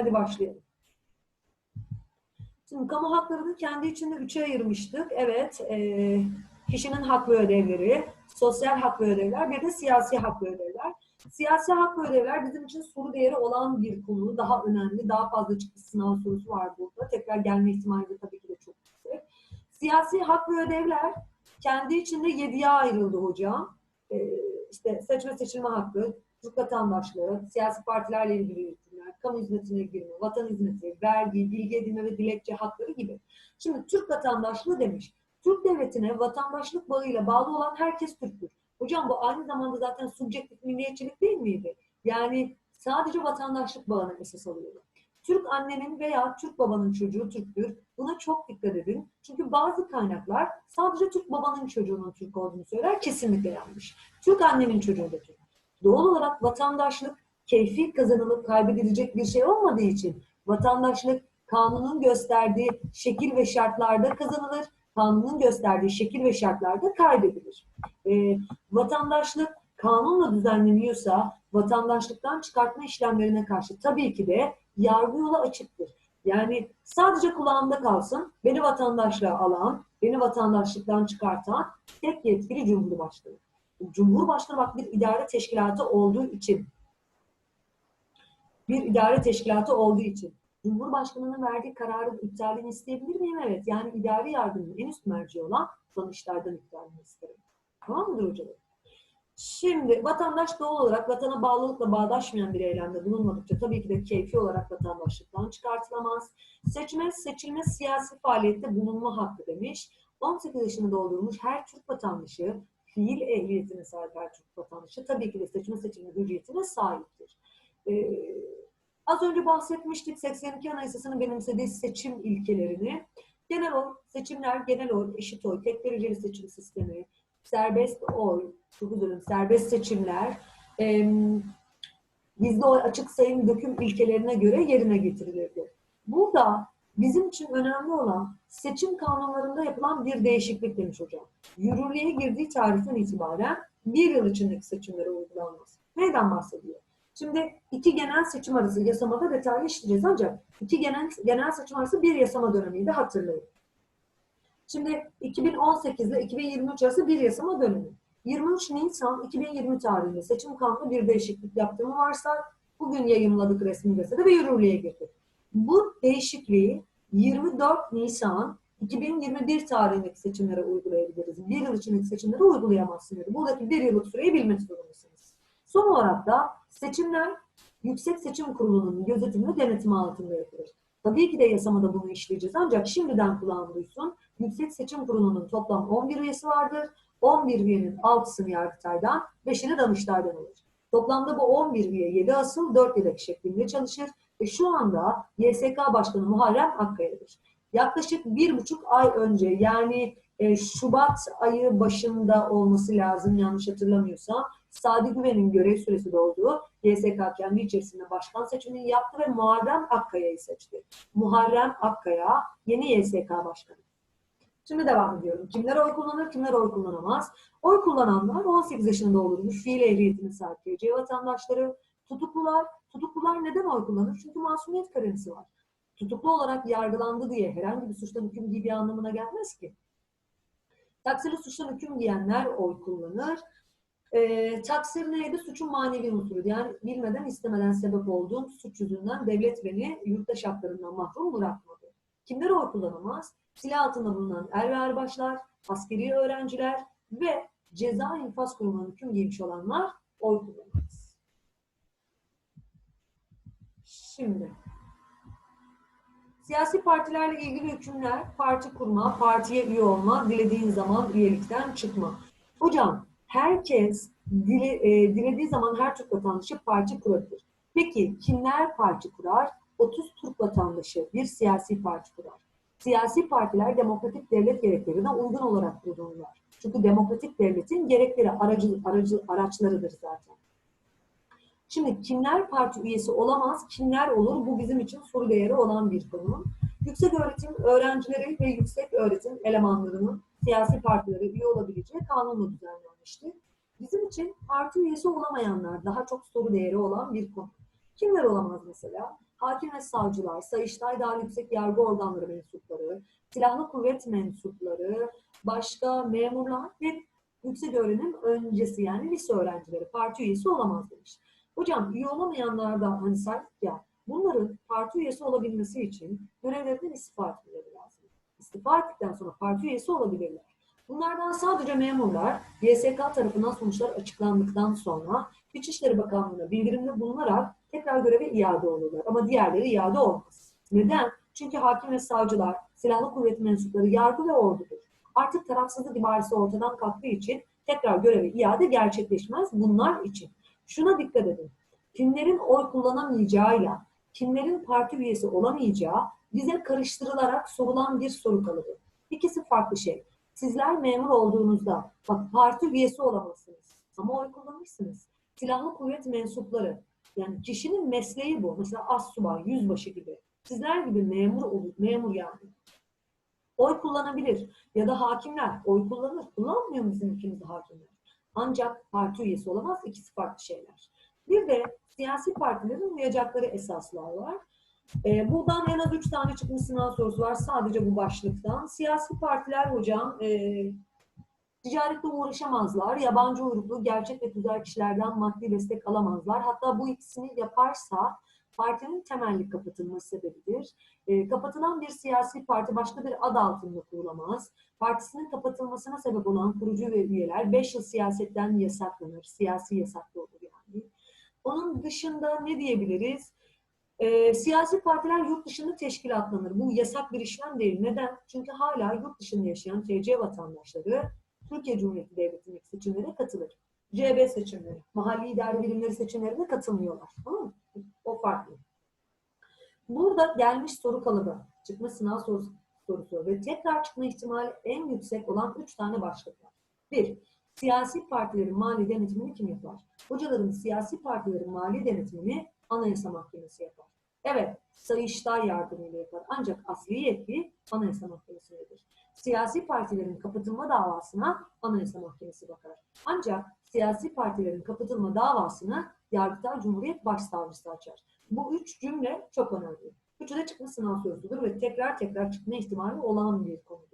Hadi başlayalım. Şimdi kamu haklarını kendi içinde üçe ayırmıştık. Evet, e, kişinin hak ve ödevleri, sosyal hak ve ödevler, bir de siyasi hak ve ödevler. Siyasi hak ve ödevler bizim için soru değeri olan bir konu. Daha önemli, daha fazla çıktı sınav sorusu var burada. Tekrar gelme ihtimali de tabii ki de çok yüksek. Siyasi hak ve ödevler kendi içinde yediye ayrıldı hocam. E, işte seçme seçilme hakkı, Türk vatandaşlığı, siyasi partilerle ilgili kamu hizmetine girme, vatan hizmeti, vergi, bilgi edinme ve dilekçe hakları gibi. Şimdi Türk vatandaşlığı demiş. Türk devletine vatandaşlık bağıyla bağlı olan herkes Türktür. Hocam bu aynı zamanda zaten subjektif milliyetçilik değil miydi? Yani sadece vatandaşlık bağını esas alıyordu. Türk annenin veya Türk babanın çocuğu Türktür. Buna çok dikkat edin. Çünkü bazı kaynaklar sadece Türk babanın çocuğunun Türk olduğunu söyler. Kesinlikle yanlış. Türk annenin çocuğu da Türk. Doğal olarak vatandaşlık keyfi kazanılıp kaybedilecek bir şey olmadığı için vatandaşlık kanunun gösterdiği şekil ve şartlarda kazanılır. Kanunun gösterdiği şekil ve şartlarda kaybedilir. Ee, vatandaşlık kanunla düzenleniyorsa vatandaşlıktan çıkartma işlemlerine karşı tabii ki de yargı yolu açıktır. Yani sadece kulağımda kalsın, beni vatandaşlığa alan, beni vatandaşlıktan çıkartan tek yetkili Cumhurbaşkanı. Cumhurbaşkanı bak bir idare teşkilatı olduğu için bir idare teşkilatı olduğu için Cumhurbaşkanı'nın verdiği kararın iptalini isteyebilir miyim? Evet. Yani idari yardımın en üst merci olan sonuçlardan iptalini isterim. Tamam mıdır hocam? Şimdi vatandaş doğal olarak vatana bağlılıkla bağdaşmayan bir eylemde bulunmadıkça tabii ki de keyfi olarak vatandaşlıktan çıkartılamaz. Seçme, seçilme siyasi faaliyette bulunma hakkı demiş. 18 yaşını doldurmuş her Türk vatandaşı fiil ehliyetine sahip her Türk vatandaşı tabii ki de seçme seçilme hürriyetine sahiptir. Ee, az önce bahsetmiştik 82 Anayasası'nın benimsediği seçim ilkelerini. Genel oy, seçimler, genel oy, eşit oy, tek dereceli seçim sistemi, serbest oy, çok üzülüm, serbest seçimler, e, gizli oy, açık sayım, döküm ilkelerine göre yerine getirilirdi. Burada bizim için önemli olan seçim kanunlarında yapılan bir değişiklik demiş hocam. Yürürlüğe girdiği tarihten itibaren bir yıl içindeki seçimlere uygulanmaz. Neyden bahsediyor? Şimdi iki genel seçim arası yasamada detaylı işleyeceğiz ancak iki genel, genel seçim arası bir yasama dönemiydi hatırlayın. Şimdi 2018 ile 2023 arası bir yasama dönemi. 23 Nisan 2020 tarihinde seçim kanunu bir değişiklik yaptığımı varsa bugün yayınladık resmi gazetede ve yürürlüğe girdi. Bu değişikliği 24 Nisan 2021 tarihindeki seçimlere uygulayabiliriz. Bir yıl içindeki seçimlere uygulayamazsınız. Buradaki bir yıllık süreyi bilmek zorundasınız. Son olarak da seçimler Yüksek Seçim Kurulu'nun gözetimi ve denetimi altında yapılır. Tabii ki de yasamada bunu işleyeceğiz ancak şimdiden kulağım duysun. Yüksek Seçim Kurulu'nun toplam 11 üyesi vardır. 11 üyenin 6'sını Yargıtay'dan, 5'ini Danıştay'dan alır. Toplamda bu 11 üye 7 asıl 4 yedek şeklinde çalışır ve şu anda YSK Başkanı Muharrem Akkaya'dır. Yaklaşık bir buçuk ay önce yani e, Şubat ayı başında olması lazım yanlış hatırlamıyorsam Sadi Güven'in görev süresi doldu. YSK kendi içerisinde başkan seçimini yaptı ve Muharrem Akkaya'yı seçti. Muharrem Akkaya yeni YSK başkanı. Şimdi devam ediyorum. Kimler oy kullanır, kimler oy kullanamaz? Oy kullananlar 18 yaşında olurmuş. Fiil ehliyetine sahip TC vatandaşları. Tutuklular, tutuklular neden oy kullanır? Çünkü masumiyet karensi var. Tutuklu olarak yargılandı diye herhangi bir suçtan hüküm giydiği anlamına gelmez ki. Taksirli suçtan hüküm giyenler oy kullanır. E, taksir neydi? Suçun manevi unsuru. Yani bilmeden istemeden sebep olduğum suç yüzünden devlet beni yurttaş haklarından mahrum bırakmadı. Kimler oy kullanamaz? Silah altında bulunan er ve erbaşlar, askeri öğrenciler ve ceza infaz kuruluna hüküm giymiş olanlar oy kullanamaz. Şimdi Siyasi partilerle ilgili hükümler, parti kurma, partiye üye olma, dilediğin zaman üyelikten çıkma. Hocam, herkes dile, e, dilediği zaman her Türk vatandaşı parti kurabilir. Peki kimler parti kurar? 30 Türk vatandaşı bir siyasi parti kurar. Siyasi partiler demokratik devlet gereklerine uygun olarak kurulurlar. Çünkü demokratik devletin gerekleri aracı, aracı, araçlarıdır zaten. Şimdi kimler parti üyesi olamaz, kimler olur? Bu bizim için soru değeri olan bir konu. Yüksek öğretim öğrencileri ve yüksek öğretim elemanlarının siyasi partilere üye olabileceği kanunla düzenlenmişti. Bizim için parti üyesi olamayanlar daha çok soru değeri olan bir konu. Kimler olamaz mesela? Hakim ve savcılar, Sayıştay daha yüksek yargı organları mensupları, silahlı kuvvet mensupları, başka memurlar ve yüksek öğrenim öncesi yani lise öğrencileri parti üyesi olamaz demiş. Hocam üye olamayanlar da hani saydık ya bunların parti üyesi olabilmesi için görevlerinden istifa etmeleri lazım. İstifa ettikten sonra parti üyesi olabilirler. Bunlardan sadece memurlar YSK tarafından sonuçlar açıklandıktan sonra İçişleri Bakanlığı'na bildirimde bulunarak tekrar göreve iade olurlar. Ama diğerleri iade olmaz. Neden? Çünkü hakim ve savcılar, silahlı kuvvet mensupları, yargı ve ordudur. Artık tarafsızlık ibaresi ortadan kalktığı için tekrar göreve iade gerçekleşmez bunlar için. Şuna dikkat edin. Kimlerin oy kullanamayacağıyla kimlerin parti üyesi olamayacağı bize karıştırılarak sorulan bir soru kalıbı. İkisi farklı şey. Sizler memur olduğunuzda bak parti üyesi olamazsınız ama oy kullanırsınız. Silahlı kuvvet mensupları yani kişinin mesleği bu. Mesela assubay, yüzbaşı gibi. Sizler gibi memur olur, memur yani. Oy kullanabilir ya da hakimler oy kullanır. Kullanmıyor mu bizim ülkemizde hakimler? Ancak parti üyesi olamaz. İkisi farklı şeyler. Bir de siyasi partilerin uyacakları esaslar var. E, buradan en az üç tane çıkmış sınav sorusu var sadece bu başlıktan. Siyasi partiler hocam e, ticaretle uğraşamazlar. Yabancı uyruklu gerçek ve tüzel kişilerden maddi destek alamazlar. Hatta bu ikisini yaparsa partinin temelli kapatılması sebebidir. E, kapatılan bir siyasi parti başka bir ad altında kurulamaz. Partisinin kapatılmasına sebep olan kurucu ve üyeler 5 yıl siyasetten yasaklanır. Siyasi yasaklı olur. Onun dışında ne diyebiliriz? E, siyasi partiler yurt dışında teşkilatlanır. Bu yasak bir işlem değil. Neden? Çünkü hala yurt dışında yaşayan TC vatandaşları Türkiye Cumhuriyeti Devleti'ndeki seçimlere katılır. CB seçimleri, mahalli idare birimleri seçimlerine katılmıyorlar. Tamam mı? O farklı. Burada gelmiş soru kalıbı, çıkma sınav sorusu, sorusu ve tekrar çıkma ihtimali en yüksek olan üç tane başlık var. Bir, siyasi partilerin mali denetimini kim yapar? Hocaların siyasi partilerin mali denetimini Anayasa Mahkemesi yapar. Evet, Sayıştay yardımıyla yapar. Ancak asli yetki Anayasa Mahkemesi'ndedir. Siyasi partilerin kapatılma davasına Anayasa Mahkemesi bakar. Ancak siyasi partilerin kapatılma davasını Yargıtay Cumhuriyet Başsavcısı açar. Bu üç cümle çok önemli. Üçü de çıkma sınav sorusudur ve tekrar tekrar çıkma ihtimali olan bir konudur.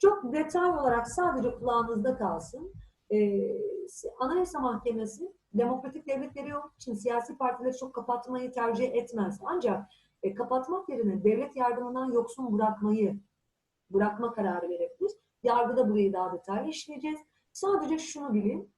Çok detay olarak sadece kulağınızda kalsın. Ee, Anayasa Mahkemesi demokratik devletleri olduğu için siyasi partileri çok kapatmayı tercih etmez. Ancak e, kapatmak yerine devlet yardımından yoksun bırakmayı bırakma kararı verebilir. Yargıda burayı daha detaylı işleyeceğiz. Sadece şunu bilin.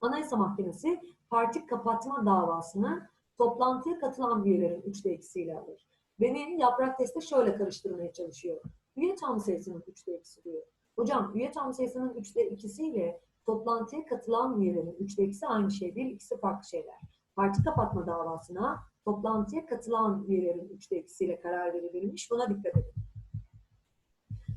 Anayasa Mahkemesi parti kapatma davasını toplantıya katılan üyelerin üçte ikisiyle alır. Beni yaprak testi şöyle karıştırmaya çalışıyor. Üye tam sayısının üçte ikisi diyor. Hocam üye tam sayısının üçte ikisiyle toplantıya katılan üyelerin üçte ikisi aynı şey değil, ikisi farklı şeyler. Parti kapatma davasına toplantıya katılan üyelerin üçte ikisiyle karar verilmiş. Buna dikkat edin.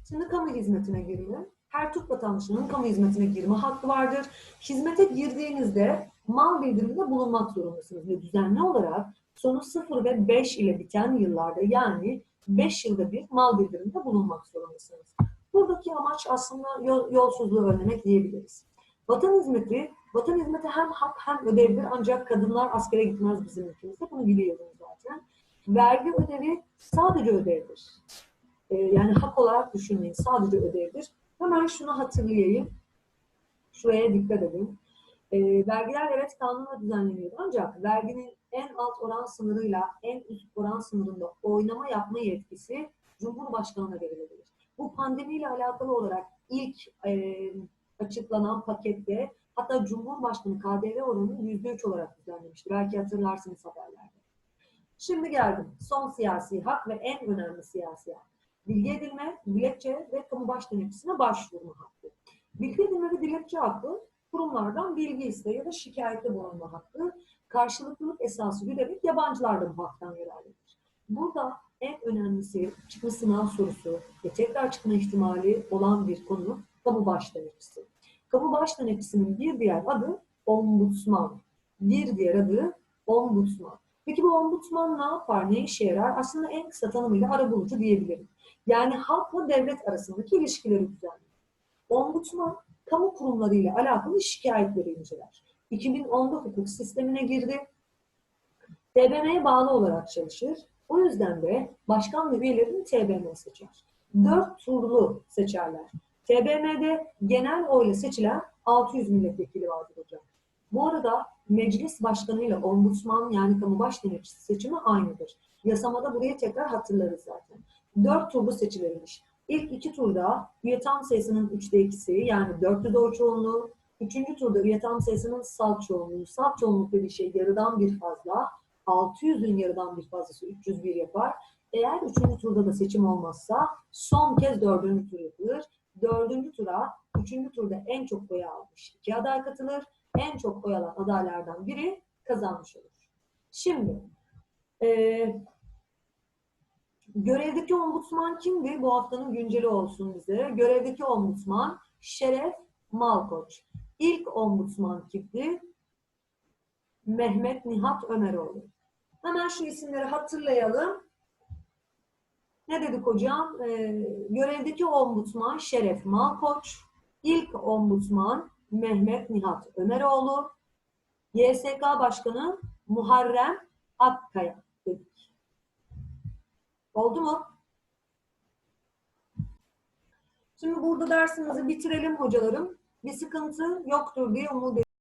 Şimdi kamu hizmetine girelim. Her Türk vatandaşının kamu hizmetine girme hakkı vardır. Hizmete girdiğinizde mal bildiriminde bulunmak zorundasınız ve düzenli olarak sonu 0 ve 5 ile biten yıllarda yani 5 yılda bir mal bildiriminde bulunmak zorundasınız. Buradaki amaç aslında yol, yolsuzluğu önlemek diyebiliriz. Vatan hizmeti, vatan hizmeti hem hak hem ödevdir ancak kadınlar askere gitmez bizim ülkemizde. Bunu biliyoruz zaten. Vergi ödevi sadece ödevdir. Ee, yani hak olarak düşünmeyin. Sadece ödevdir. Hemen şunu hatırlayayım. Şuraya dikkat edin. E, vergiler evet kanunla düzenleniyordu ancak verginin en alt oran sınırıyla en üst oran sınırında oynama yapma yetkisi Cumhurbaşkanı'na verilebilir. Bu pandemiyle alakalı olarak ilk e, açıklanan pakette hatta Cumhurbaşkanı KDV oranını %3 olarak düzenlemişti. Belki hatırlarsınız haberlerde. Şimdi geldim. Son siyasi hak ve en önemli siyasi hak. Bilgi edilme, dilekçe ve kamu baş denetçisine başvurma hakkı. Bilgi edilme ve dilekçe hakkı kurumlardan bilgi iste ya da şikayette bulunma hakkı, karşılıklılık esası güderek yabancılar da bu haktan yararlanır. Burada en önemlisi çıkma sınav sorusu ve tekrar çıkma ihtimali olan bir konu kamu baş denetçisi. Kamu baş denetçisinin bir diğer adı ombudsman. Bir diğer adı ombudsman. Peki bu ombudsman ne yapar, ne işe yarar? Aslında en kısa tanımıyla arabulucu diyebilirim. Yani halkla devlet arasındaki ilişkileri düzenler. Ombudsman kamu kurumlarıyla alakalı şikayetleri inceler. 2010'da hukuk sistemine girdi. TBMM'ye bağlı olarak çalışır. O yüzden de başkan ve üyelerini TBMM seçer. Dört turlu seçerler. TBMM'de genel oyla seçilen 600 milletvekili vardır hocam. Bu arada meclis başkanıyla ombudsman yani kamu baş denetçisi seçimi aynıdır. Yasamada burayı tekrar hatırlarız zaten. Dört turlu seçilirmiş. İlk iki turda üye tam sayısının üçte ikisi yani dörtlü doğru çoğunluğu. Üçüncü turda üye tam sayısının salt çoğunluğu. Salt çoğunluk dediği şey yarıdan bir fazla. 600'ün yarıdan bir fazlası 301 yapar. Eğer üçüncü turda da seçim olmazsa son kez dördüncü tur yapılır. Dördüncü tura, üçüncü turda en çok oy almış iki aday katılır. En çok oy alan adaylardan biri kazanmış olur. Şimdi eee Görevdeki ombudsman kimdi? Bu haftanın günceli olsun bize. Görevdeki ombudsman Şeref Malkoç. İlk ombudsman kimdi? Mehmet Nihat Ömeroğlu. Hemen şu isimleri hatırlayalım. Ne dedik hocam? Ee, görevdeki ombudsman Şeref Malkoç. İlk ombudsman Mehmet Nihat Ömeroğlu. YSK Başkanı Muharrem Akkaya. Oldu mu? Şimdi burada dersimizi bitirelim hocalarım. Bir sıkıntı yoktur diye umut.